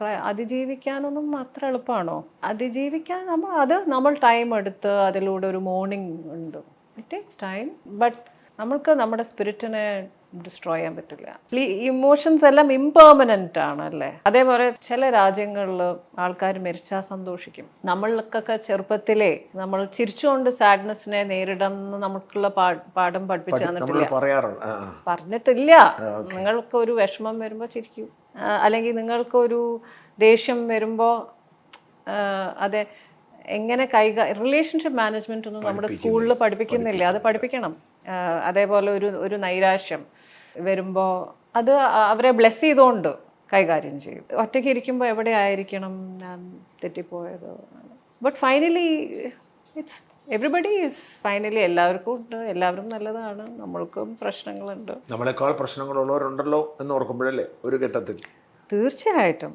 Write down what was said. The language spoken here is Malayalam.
പ്ര- അതിജീവിക്കാനൊന്നും അത്ര എളുപ്പമാണോ അതിജീവിക്കാൻ നമ്മൾ അത് നമ്മൾ ടൈം എടുത്ത് അതിലൂടെ ഒരു മോർണിംഗ് ഉണ്ട്. ഇറ്റ് ടേക്സ് ടൈം ബട്ട് നമ്മൾക്ക് നമ്മുടെ സ്പിരിറ്റിനെ ഡിസ്ട്രോയ് ചെയ്യാൻ പറ്റില്ല. ഈ ഇമോഷൻസ് എല്ലാം ഇംപെർമനന്റ് ആണ് അല്ലേ അതേപോലെ ചില രാജ്യങ്ങളിൽ ആൾക്കാർ മരിച്ചാൽ സന്തോഷിക്കും. നമ്മൾക്കൊക്കെ ചെറുപ്പത്തിലേ നമ്മൾ ചിരിച്ചുകൊണ്ട് സാഡ്നെസ്സിനെ നേരിടണം എന്ന് നമുക്കുള്ള പാഠം പഠിപ്പിച്ചു തന്നിട്ടില്ല. പറഞ്ഞിട്ടില്ല. നിങ്ങൾക്ക് ഒരു വിഷമം വരുമ്പോൾ ചിരിക്കും. അല്ലെങ്കിൽ നിങ്ങൾക്കൊരു ദേഷ്യം വരുമ്പോൾ അതെ എങ്ങനെ കൈകാ റിലേഷൻഷിപ്പ് മാനേജ്മെന്റ് ഒന്നും നമ്മുടെ സ്കൂളിൽ പഠിപ്പിക്കുന്നില്ല. അത് പഠിപ്പിക്കണം. അതേപോലെ ഒരു ഒരു നൈരാശ്യം വരുമ്പോൾ അത് അവരെ ബ്ലെസ് ചെയ്തുകൊണ്ട് കൈകാര്യം ചെയ്യും. ഒറ്റയ്ക്ക് ഇരിക്കുമ്പോൾ എവിടെ ആയിരിക്കണം ഞാൻ തെറ്റിപ്പോയത്? But finally it's everybody is finally എല്ലാവർക്കും ഉണ്ട്. എല്ലാവരും നല്ലതാണ്. നമ്മൾക്കും പ്രശ്നങ്ങളുണ്ട്. നമ്മളെക്കാൾ പ്രശ്നങ്ങളുള്ളവരുണ്ടല്ലോ എന്ന് ഓർക്കുമ്പോഴല്ലേ ഒരു ഘട്ടത്തിൽ. തീർച്ചയായിട്ടും.